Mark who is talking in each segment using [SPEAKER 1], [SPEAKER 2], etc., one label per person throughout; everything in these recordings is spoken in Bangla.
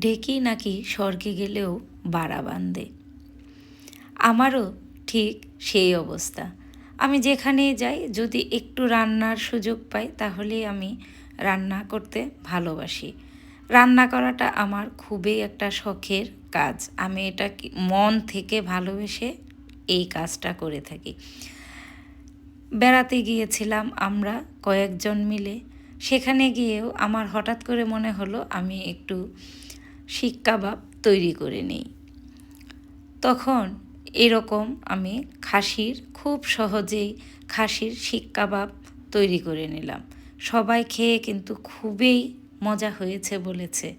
[SPEAKER 1] ঢেকি নাকি স্বর্গে গেলেও বাড়া বাঁধে। আমারও ঠিক সেই অবস্থা। আমি যেখানে যাই, যদি একটু রান্নার সুযোগ পাই তাহলে আমি রান্না করতে ভালোবাসি। রান্না করাটা আমার খুবই একটা শখের কাজ। আমি এটা মন থেকে ভালোবেসে এই কাজটা করে থাকি। বেড়াতে গিয়েছিলাম আমরা কয়েকজন মিলে। সেখানে গিয়েও আমার হঠাৎ করে মনে হলো, আমি একটু শিক কাবাব তৈরি করে নিই। তখন এরকম আমি খাসির খুব সহজেই খাসির শিক কাবাব তৈরি করে নিলাম। সবাই খেয়ে কিন্তু খুবই মজা হয়েছে বলেছে।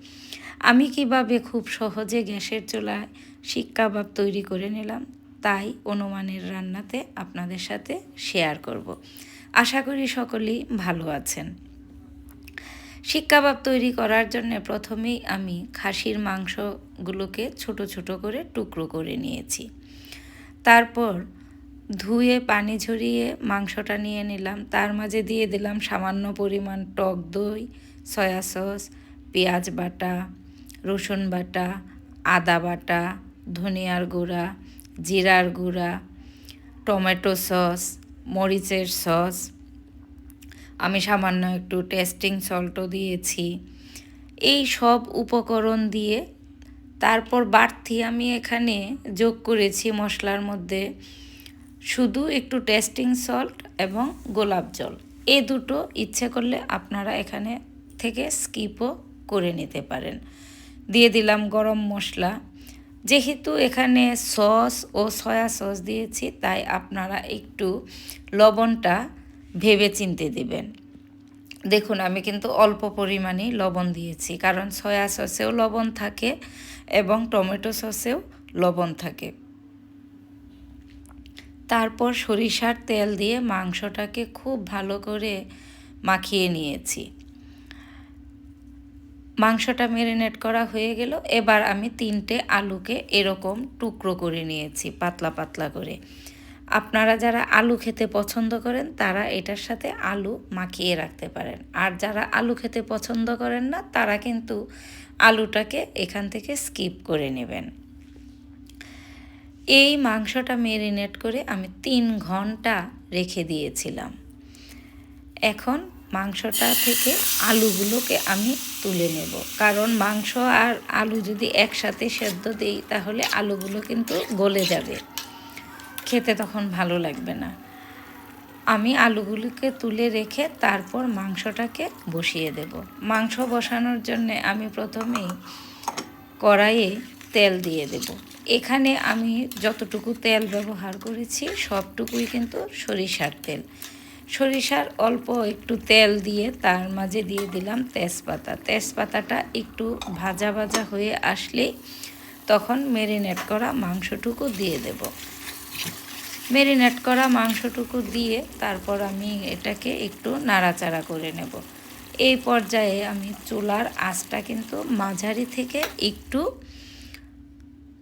[SPEAKER 1] আমি কীভাবে খুব সহজে গ্যাসের চুলায় শিক কাবাব তৈরি করে নিলাম, তাই অনুমানের রান্নাতে আপনাদের সাথে শেয়ার করব। আশা করি সকলেই ভালো আছেন। শিক কাবাব তৈরি করার জন্য প্রথমেই আমি খাসির মাংসগুলোকে ছোট ছোট করে টুকরো করে নিয়েছি। তারপর ধুয়ে, পানি ঝরিয়ে মাংসটা নিয়ে নিলাম। তার মাঝে দিয়ে দিলাম সামান্য পরিমাণ টক দই, সয়া সস, পেঁয়াজ বাটা, রসুন বাটা, আদা বাটা, ধনিয়ার গুঁড়া, জিরার গুঁড়া, টমেটো সস, মরিচের সস আমি সামান্য একটু টেস্টিং সল্টও দিয়েছি। এই সব উপকরণ দিয়ে তারপর বাড়তি আমি এখানে যোগ করেছি মশলার মধ্যে শুধু একটু টেস্টিং সল্ট এবং গোলাপ জল। এ দুটো ইচ্ছে করলে আপনারা এখানে থেকে স্কিপও করে নিতে পারেন। দিয়ে দিলাম গরম মশলা। যেহেতু এখানে সস ও সয়া সস দিয়েছি, তাই আপনারা একটু লবণটা ভেবে চিনতে দিবেন। দেখুন, আমি কিন্তু অল্প পরিমাণেই লবণ দিয়েছি, কারণ সয়া সসেও লবণ থাকে এবং টমেটো সসেও লবণ থাকে। তারপর সরিষার তেল দিয়ে মাংসটাকে খুব ভালো করে মাখিয়ে নিয়েছি। মাংসটা ম্যারিনেট করা হয়ে গেল, এবার আমি তিনটে আলুকে এরকম টুকরো করে নিয়েছি, পাতলা পাতলা করে। আপনারা যারা আলু খেতে পছন্দ করেন, তারা এটার সাথে আলু মাখিয়ে রাখতে পারেন। আর যারা আলু খেতে পছন্দ করেন না, তারা কিন্তু আলুটাকে এখান থেকে স্কিপ করে নেবেন। এই মাংসটা মেরিনেট করে আমি তিন ঘণ্টা রেখে দিয়েছিলাম। এখন মাংসটা থেকে আলুগুলোকে আমি তুলে নেব। কারণ মাংস আর আলু যদি একসাথে সেদ্ধ দিই, তাহলে আলুগুলো কিন্তু গলে যাবে। খেতে তখন ভালো লাগবে না। আমি আলুগুলোকে তুলে রেখে তারপর মাংসটাকে বসিয়ে দেব। মাংস বসানোর জন্য আমি প্রথমেই কড়াইয়ে তেল দিয়ে দেব। এখানে আমি যতটুকু তেল ব্যবহার করেছি, সবটুকুই কিন্তু সরিষার তেল। সরিষার অল্প একটু তেল দিয়ে তার মাঝে দিয়ে দিলাম তেজপাতা। তেজপাতাটা একটু ভাজা ভাজা হয়ে আসলেই তখন মেরিনেট করা মাংসটুকু দিয়ে দেব। মেরিনেট করা মাংসটুকু দিয়ে তারপর আমি এটাকে একটু নাড়াচাড়া করে নেব। এই পর্যায়ে আমি চুলার আঁচটা কিন্তু মাঝারি থেকে একটু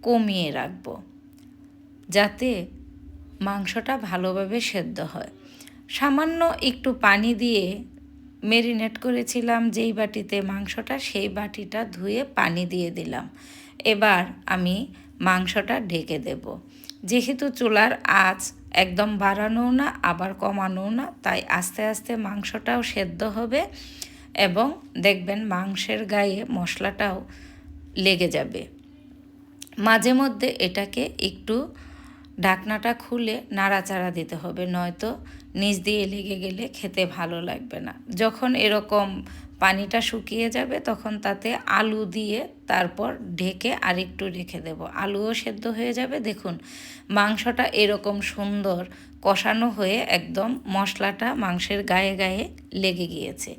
[SPEAKER 1] কমিয়ে রাখব, যাতে মাংসটা ভালোভাবে সেদ্ধ হয়। সামান্য একটু পানি দিয়ে মেরিনেট করেছিলাম, যেই বাটিতে মাংসটা সেই বাটিটা ধুয়ে পানি দিয়ে দিলাম। এবার আমি মাংসটা ঢেকে দেব। যেহেতু চুলার আঁচ একদম বাড়ানোও না, আবার কমানোও না, তাই আস্তে আস্তে মাংসটাও সেদ্ধ হবে এবং দেখবেন মাংসের গায়ে মশলাটাও লেগে যাবে। মাঝে মধ্যে এটাকে একটু ঢাকনাটা খুলে নাড়াচাড়া দিতে হবে, নয়তো নিচ দিয়ে লেগে গেলে খেতে ভালো লাগবে না। যখন এরকম পানিটা শুকিয়ে যাবে, তখন তাতে আলু দিয়ে তারপর ঢেকে আরেকটু রেখে দেব। আলুও সেদ্ধ হয়ে যাবে। দেখুন, মাংসটা এরকম সুন্দর কষানো হয়ে একদম মশলাটা মাংসের গায়ে গায়ে লেগে গিয়েছে।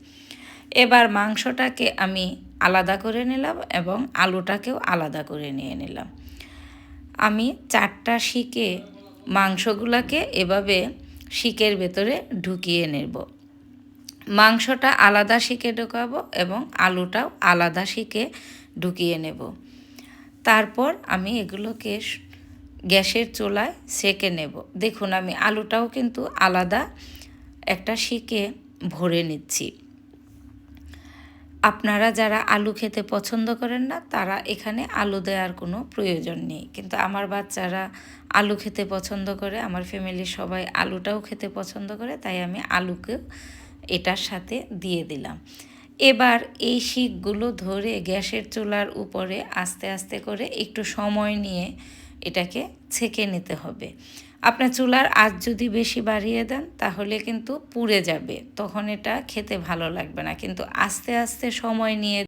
[SPEAKER 1] এবার মাংসটাকে আমি আলাদা করে নিলাম এবং আলুটাকেও আলাদা করে নিয়ে নিলাম। আমি চারটা শিকে মাংসগুলোকে এভাবে শিকের ভেতরে ঢুকিয়ে নেব। মাংসটা আলাদা শিকে ঢোকাবো এবং আলুটাও আলাদা শিকে ঢুকিয়ে নেব। তারপর আমি এগুলোকে গ্যাসের চুলায় সেকে নেব। দেখুন, আমি আলুটাও কিন্তু আলাদা একটা শিকে ভরে নিচ্ছি। আপনারা যারা আলু খেতে পছন্দ করেন না, তারা এখানে আলু দেওয়ার কোনো প্রয়োজন নেই। কিন্তু আমার বাচ্চারা আলু খেতে পছন্দ করে, আমার ফ্যামিলির সবাই আলুটাও খেতে পছন্দ করে, তাই আমি আলুকেও এটার সাথে দিয়ে দিলাম। এবার এই শিকগুলো ধরে গ্যাসের চুলার উপরে আস্তে আস্তে করে একটু সময় নিয়ে এটাকে ছেঁকে নিতে হবে। আপনার চুলার আজ যদি বেশি বাড়িয়ে দেন, তাহলে কিন্তু পুড়ে যাবে। তখন এটা খেতে ভালো লাগবে না। কিন্তু আস্তে আস্তে সময় নিয়ে